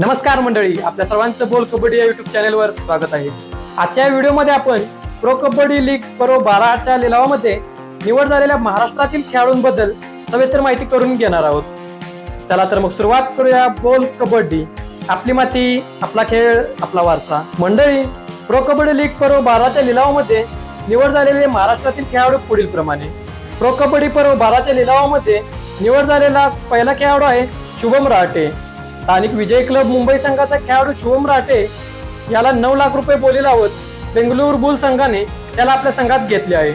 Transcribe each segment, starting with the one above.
नमस्कार मंडळी आपल्या सर्वांचं बोल कबड्डी या युट्यूब चॅनेलवर स्वागत आहे. आजच्या व्हिडिओमध्ये आपण प्रो कबड्डी लीग प्रो बाराच्या लिलावामध्ये निवड झालेल्या महाराष्ट्रातील खेळाडूंबद्दल सविस्तर माहिती करून घेणार आहोत. चला तर मग सुरुवात करूया बोल कबड्डी. आपली माती आपला खेळ आपला वारसा. मंडळी प्रो कबड्डी लीग प्रो बाराच्या लिलावामध्ये निवड झालेले महाराष्ट्रातील खेळाडू पुढील प्रमाणे. प्रो कबड्डी प्रो बाराच्या लिलावामध्ये निवड झालेला पहिला खेळाडू आहे शुभम राहटे. स्थानिक विजय क्लब मुंबई संघाचा खेळाडू शुभम राठे याला नऊ लाख रुपये बोली लावत बेंगळुरू बुल संघाने त्याला आपल्या संघात घेतले आहे.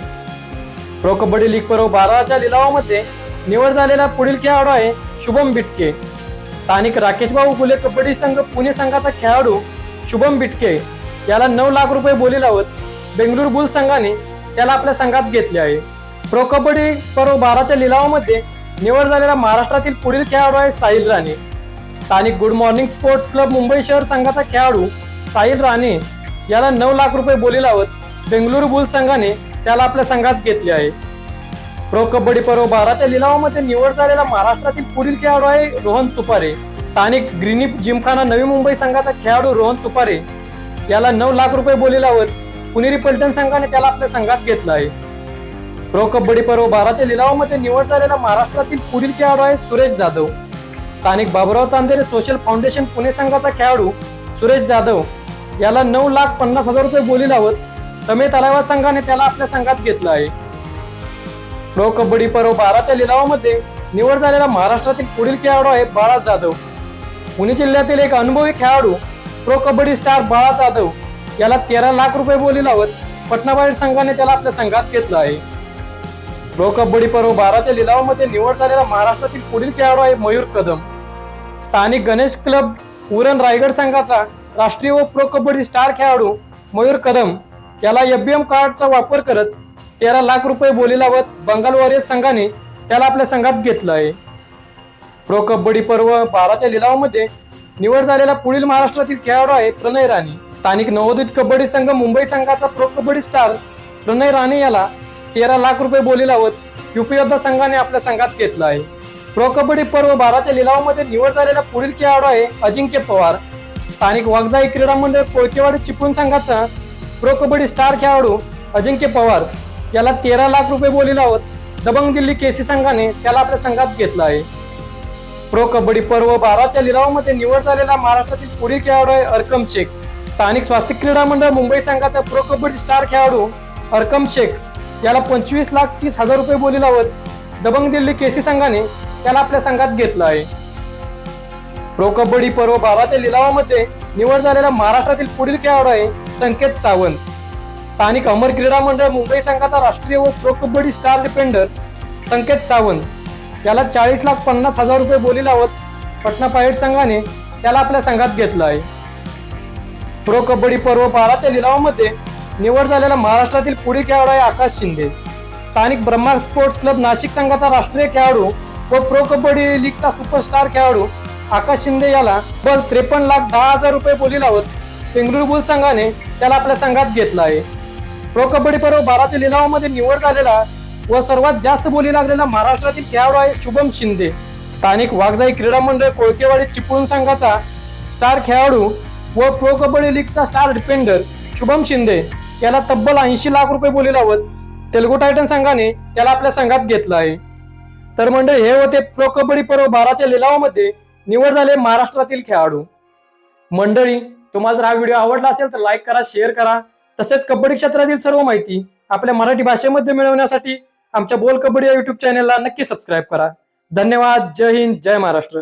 प्रो कबड्डी लीग पर्व बाराच्या लिलावामध्ये निवड झालेला पुढील खेळाडू आहे शुभम बिटके. स्थानिक राकेश भाऊ फुले कबड्डी संघ पुणे संघाचा खेळाडू शुभम बिटके याला नऊ लाख रुपये बोली लावत बेंगळुरू बुल संघाने त्याला आपल्या संघात घेतले आहे. प्रो कबड्डी पर्व बाराच्या लिलावामध्ये निवड झालेला महाराष्ट्रातील पुढील खेळाडू आहे साहिल राणे. स्थानिक good morning sports club Mumbai शहर संघाचा खेळाडू साहिल राणे याला नऊ लाख रुपये बोली लावत बेंगळुरू बुल्स संघाने त्याला आपल्या संघात घेतले आहे. प्रो कबड्डी पर्व बाराच्या लिलावामध्ये निवड झालेला महाराष्ट्रातील पुढील खेळाडू आहे रोहन तुपारे. स्थानिक ग्रीनी जिमखाना नवी मुंबई संघाचा खेळाडू रोहन तुपारे याला नऊ लाख रुपये बोली लावत पुणेरी पलटण संघाने त्याला आपल्या संघात घेतलं आहे. प्रो कबड्डी पर्व बाराच्या लिलावामध्ये निवड झालेला महाराष्ट्रातील पुढील खेळाडू आहे सुरेश जाधव. स्थानिक बाबुराव चांदेरे सोशल फाउंडेशन पुणे संघाचा खेळाडू सुरेश जाधव याला नऊ लाख पन्नास हजार रुपये बोली लावत तमे तलावा संघाने त्याला आपल्या संघात घेतलं आहे. प्रो कबड्डी पर्व बाराच्या लिलावामध्ये निवड झालेला महाराष्ट्रातील पुढील खेळाडू आहे बाळा जाधव. पुणे जिल्ह्यातील एक अनुभवी खेळाडू प्रो कबड्डी स्टार बाळा जाधव याला तेरा लाख रुपये बोली लावत पटनाबाहेर संघाने त्याला आपल्या संघात घेतलं आहे. प्रो कबड्डी पर्व बाराच्या लिलावामध्ये निवड झालेला महाराष्ट्रातील पुढील खेळाडू आहे मयूर कदम. स्थानिक गणेश क्लब उरण रायगड संघाचा राष्ट्रीय व प्रो कबड्डी स्टार खेळाडू मयूर कदम याला एम कार्डचा वापर करत तेरा लाख रुपये बोली लावत बंगाल वॉरियर्स संघाने त्याला आपल्या संघात घेतलं आहे. प्रो कबड्डी पर्व बाराच्या लिलावामध्ये निवड झालेला पुढील महाराष्ट्रातील खेळाडू आहे प्रणय राणे. स्थानिक नवोदित कबड्डी संघ मुंबई संघाचा प्रो कबड्डी स्टार प्रणय राणे याला तेरा लाख रुपये बोली लावत युपी संघाने आपल्या संघात घेतला आहे. प्रो कबड्डी पर्व बाराच्या लिलावामध्ये निवड झालेला पुढील खेळाडू आहे अजिंक्य पवार. स्थानिक वागजाई क्रीडा मंडळ कोळकेवाडी चिपळूण संघाचा प्रो कबड्डी स्टार खेळाडू अजिंक्य पवार याला तेरा लाख रुपये बोली लावत दबंग दिल्ली केसी संघाने त्याला आपल्या संघात घेतला आहे. प्रो कबड्डी पर्व बाराच्या लिलावामध्ये निवड झालेला महाराष्ट्रातील पुढील खेळाडू आहे अरकम शेख. स्थानिक स्वास्तिक क्रीडा मंडळ मुंबई संघाचा प्रो कबड्डी स्टार खेळाडू अरकम शेख. याला पंचवीस लाख तीस हजार रुपये बोली लावत दबंग दिल्ली केसी संघाने त्याला आपल्या संघात घेतलं आहे. प्रो कबड्डी पर्व बाराच्या लिलावामध्ये निवड झालेला महाराष्ट्रातील पुढील खेळाडू आहे संकेत सावंत. स्थानिक अमर क्रीडा मंडळ मुंबई संघाचा राष्ट्रीय व pro kabaddi star defender Sanket Sawant. याला चाळीस लाख पन्नास हजार रुपये बोली लावत पटना पायट संघाने त्याला आपल्या संघात घेतलं आहे. प्रो कबड्डी पर्व बाराच्या लिलावामध्ये निवड झालेला महाराष्ट्रातील पुढील खेळाडू आहे आकाश शिंदे. स्थानिक ब्रह्मा स्पोर्ट्स क्लब नाशिक संघाचा राष्ट्रीय खेळाडू व प्रो कबड्डी लीगचा सुपरस्टार खेळाडू आकाश शिंदे याला बल त्रेपन्न लाख दहा हजार रुपये बोली लावत बेंगळुरू बुल संघाने त्याला आपल्या संघात घेतला आहे. प्रो कबड्डी पर्व बाराच्या लिलावामध्ये निवड झालेला व सर्वात जास्त बोली लागलेला महाराष्ट्रातील खेळाडू आहे शुभम शिंदे. स्थानिक वाघजाई क्रीडा मंडळ कोळकेवाडी चिपळूण संघाचा स्टार खेळाडू व प्रो कबड्डी लीगचा स्टार डिफेंडर शुभम शिंदे. याला तब्बल ऐंशी लाख रुपये बोली लावत तेलुगू टायटन संघाने त्याला आपल्या संघात घेतलं आहे. तर मंडळी हे होते प्रो कबड्डी पर्व बाराच्या लिलावामध्ये निवड झाले महाराष्ट्रातील खेळाडू. मंडळी तुम्हाला जर हा व्हिडिओ आवडला असेल तर लाईक करा शेअर करा. तसेच कबड्डी क्षेत्रातील सर्व माहिती आपल्या मराठी भाषेमध्ये मिळवण्यासाठी आमच्या बोल कबड्डी या युट्यूब चॅनेलला नक्की सबस्क्राईब करा. धन्यवाद. जय हिंद. जय महाराष्ट्र.